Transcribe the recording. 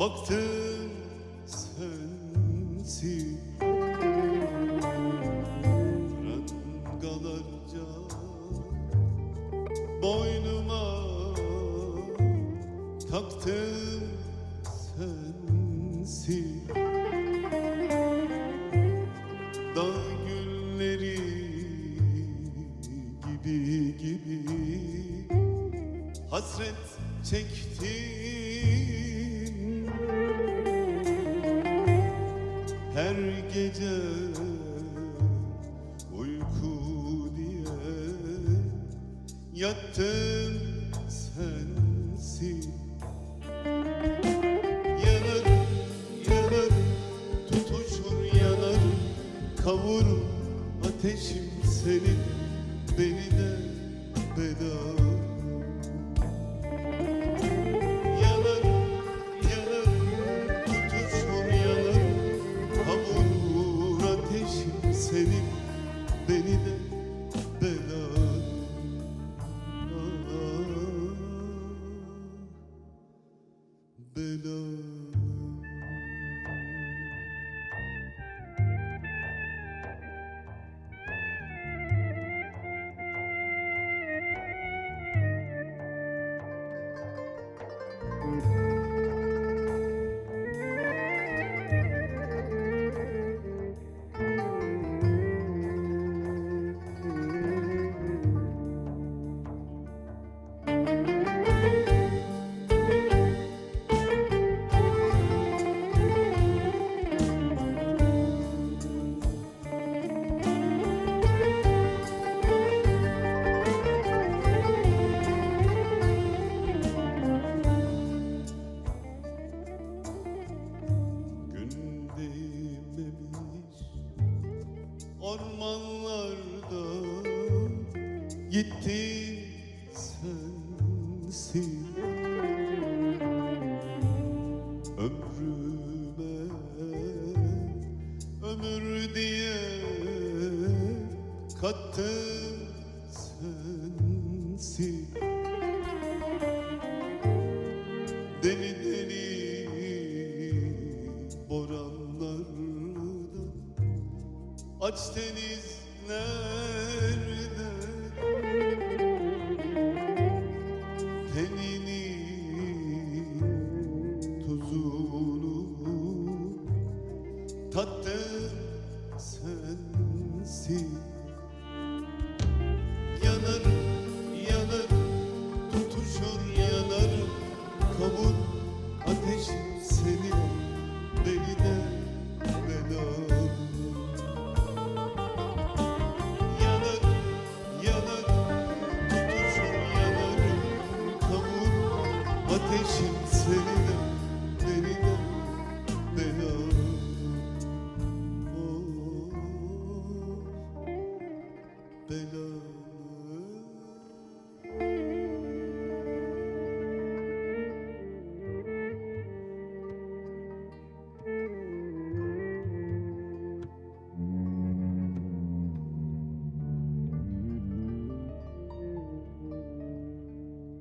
baktım sensin Prangalarca boynuma taktım sensin Dağ gülleri gibi gibi Hasret çektim gece uyku diye Yattım sensin. Yanar, yanar, tutuşur yanar Kavurur ateşim senin Beline bela Yanar, Beline bela Bela gitti sensin. Ömrüme ömür diye kattın sensin. Deli deli boranlarda Aç denizlerde sensin Yanar, yanar, tutuşur yanar Kavur ateşin senin beline bela Yanar,